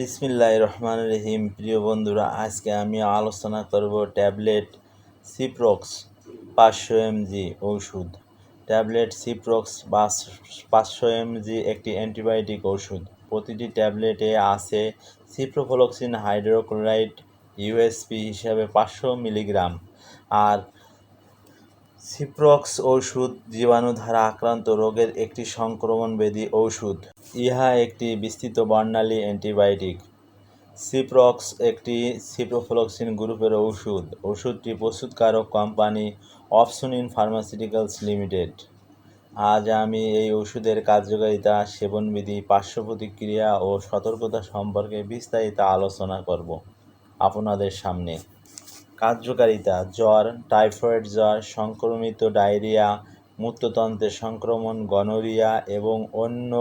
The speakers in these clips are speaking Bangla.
বিসমিল্লাহ রহমান রহিম। প্রিয় বন্ধুরা, আজকে আমি আলোচনা করব ট্যাবলেট সিপ্রক্স পাঁচশো এমজি ওষুধ ট্যাবলেট সিপ্রক্স পাঁচশো এমজি একটি অ্যান্টিবায়োটিক ওষুধ প্রতিটি ট্যাবলেটে আছে সিপ্রোফ্লক্সিন হাইড্রোক্লোরাইড ইউএসপি হিসাবে পাঁচশো মিলিগ্রাম। আর সিপ্রক্স ঔষধ জীবাণু দ্বারা আক্রান্ত রোগের একটি সংক্রমণবেদী ঔষধ। ইহা একটি বিস্তৃত বর্ণালী অ্যান্টিবায়োটিক। সিপ্রক্স একটি সিপ্রোফ্লক্সিন গ্রুপের ঔষধ। ওষুধটি প্রস্তুতকারক কোম্পানি অপসুনিন ফার্মাসিউটিক্যালস লিমিটেড। আজ আমি এই ওষুধের কার্যকারিতা, সেবনবিধি, পার্শ্ব প্রতিক্রিয়া ও সতর্কতা সম্পর্কে বিস্তারিত আলোচনা করব। আপনাদের সামনে কার্যকারিতা, জ্বর, টাইফয়েড জ্বর, সংক্রমিত ডায়রিয়া, মূত্রতন্ত্রের সংক্রমণ, গনোরিয়া এবং অন্য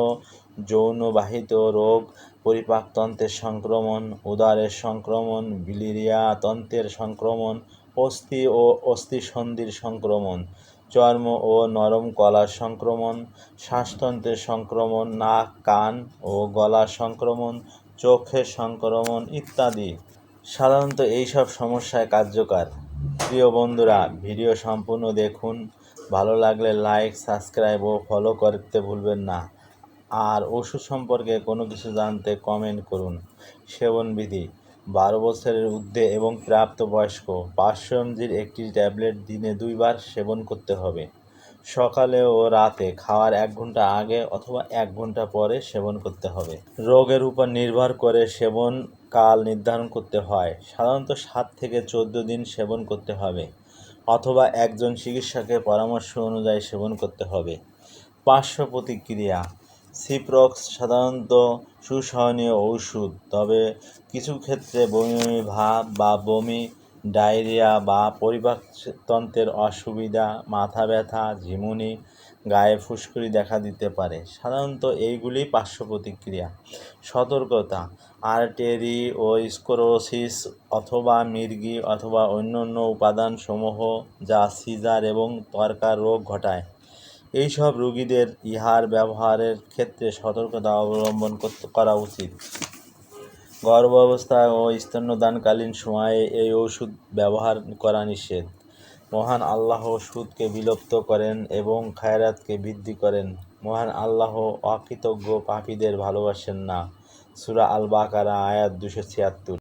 যৌনবাহিত রোগ পরিপাকতন্ত্রের সংক্রমণ, উদারের সংক্রমণ, বিলিরিয়া তন্ত্রের সংক্রমণ, অস্থি ও অস্থিসন্ধির সংক্রমণ, চর্ম ও নরম কলার সংক্রমণ, শ্বাসতন্ত্রের সংক্রমণ, নাক, কান ও গলার সংক্রমণ, চোখের সংক্রমণ ইত্যাদি। সাধারণত এইসব সমস্যায় কার্যকর। প্রিয় বন্ধুরা, ভিডিও সম্পূর্ণ দেখুন। ভালো লাগলে লাইক সাবস্ক্রাইব ও ফলো করতে ভুলবেন না। আর ওষুধ সম্পর্কে কোনো কিছু জানতে কমেন্ট করুন। সেবনবিধি, বারো বছরের ঊর্ধ্বে এবং প্রাপ্তবয়স্ক এমজির একটি ট্যাবলেট দিনে দুইবার সেবন করতে হবে। সকালে ও রাতে খাওয়ার এক ঘণ্টা আগে অথবা এক ঘণ্টা পরে সেবন করতে হবে। রোগের উপর নির্ভর করে সেবন কাল নির্ধারণ করতে হয়। সাধারণত সাত থেকে চোদ্দ দিন সেবন করতে হবে অথবা একজন চিকিৎসকের পরামর্শ অনুযায়ী সেবন করতে হবে। পার্শ্ব প্রতিক্রিয়া সিপ্রক্স সাধারণত সুসহনীয় ঔষধ, তবে কিছু ক্ষেত্রে বমি ভাব বা বমি ডায়রিয়া বা পরিপাকতন্ত্রের অসুবিধা, মাথা ব্যথা, ঝিমুনি, গায়ে ফুসকুড়ি দেখা দিতে পারে। সাধারণত এইগুলি পার্শ্ব প্রতিক্রিয়া। সতর্কতা, আর্টেরি ও স্কোরোসিস অথবা মির্গি অথবা অন্যান্য উপাদানসমূহ যা সিজার এবং তর্কার রোগ ঘটায়। এইসব রোগীদের ইহার ব্যবহারের ক্ষেত্রে সতর্কতা অবলম্বন করা উচিত। গর্ভাবস্থায় ও স্তন্যদানকালীন সময়ে এই ওষুধ ব্যবহার করা নিষেধ। মহান আল্লাহ সুদকে বিলুপ্ত করেন এবং খায়রাতকে বৃদ্ধি করেন। মহান আল্লাহ অকৃতজ্ঞ পাপীদের ভালোবাসেন না। সুরা আল বাকারা আয়াত দুশো ছিয়াত্তর।